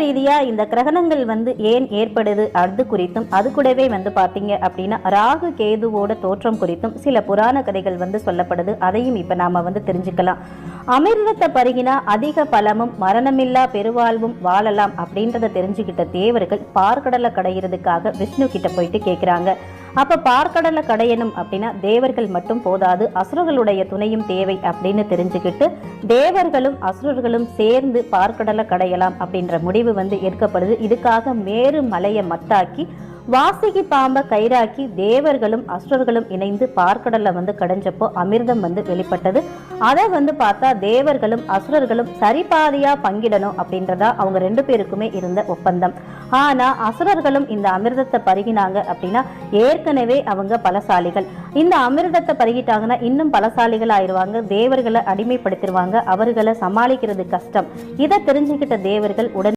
ரீதியாக இந்த கிரகணங்கள் வந்து ஏன் ஏற்படுது அது குறித்தும் அது கூடவே வந்து பார்த்தீங்க அப்படின்னா ராகு கேதுவோட தோற்றம் குறித்தும் சில புராண கதைகள் வந்து சொல்லப்படுது. அதையும் இப்ப நாம வந்து தெரிஞ்சுக்கலாம். அமிர்தத்தை பருகினா அதிக பலமும் மரணமில்லா பெருவாழ்வும் வாழலாம் அப்படின்றத தெரிஞ்சுக்கிட்ட தேவர்கள் பார்க்கடலை கடையிறதுக்காக விஷ்ணு கிட்ட போயிட்டு கேட்குறாங்க அப்ப பார்க்கடலை கடையணும் அப்படின்னா தேவர்கள் மட்டும் போதாது அசுரர்களுடைய துணையும் தேவை அப்படின்னு தெரிஞ்சுக்கிட்டு தேவர்களும் அசுரர்களும் சேர்ந்து பார்க்கடலை கடையலாம் அப்படின்ற முடிவு வந்து ஏற்கப்படுது இதுக்காக மேரு மலையை மத்தாக்கி வாசுகி பாம்பை கயிறாக்கி தேவர்களும் அசுரர்களும் இணைந்து பார்க்கடலை வந்து கடைஞ்சப்போ அமிர்தம் வந்து வெளிப்பட்டது. அதை வந்து பார்த்தா தேவர்களும் அசுரர்களும் சரிபாதியா பங்கிடணும் அப்படின்றதா அவங்க ரெண்டு பேருக்குமே இருந்த ஒப்பந்தம். ஆனா அசுரர்களும் இந்த அமிர்தத்தை பருகினாங்க அப்படின்னா ஏற்கனவே அவங்க பலசாலிகள். இந்த அமிர்தத்தை பருகிட்டாங்கன்னா இன்னும் பலசாலிகள் ஆயிடுவாங்க தேவர்களை அடிமைப்படுத்திடுவாங்க அவர்களை சமாளிக்கிறது கஷ்டம். இதை தெரிஞ்சுக்கிட்ட தேவர்கள் உடனே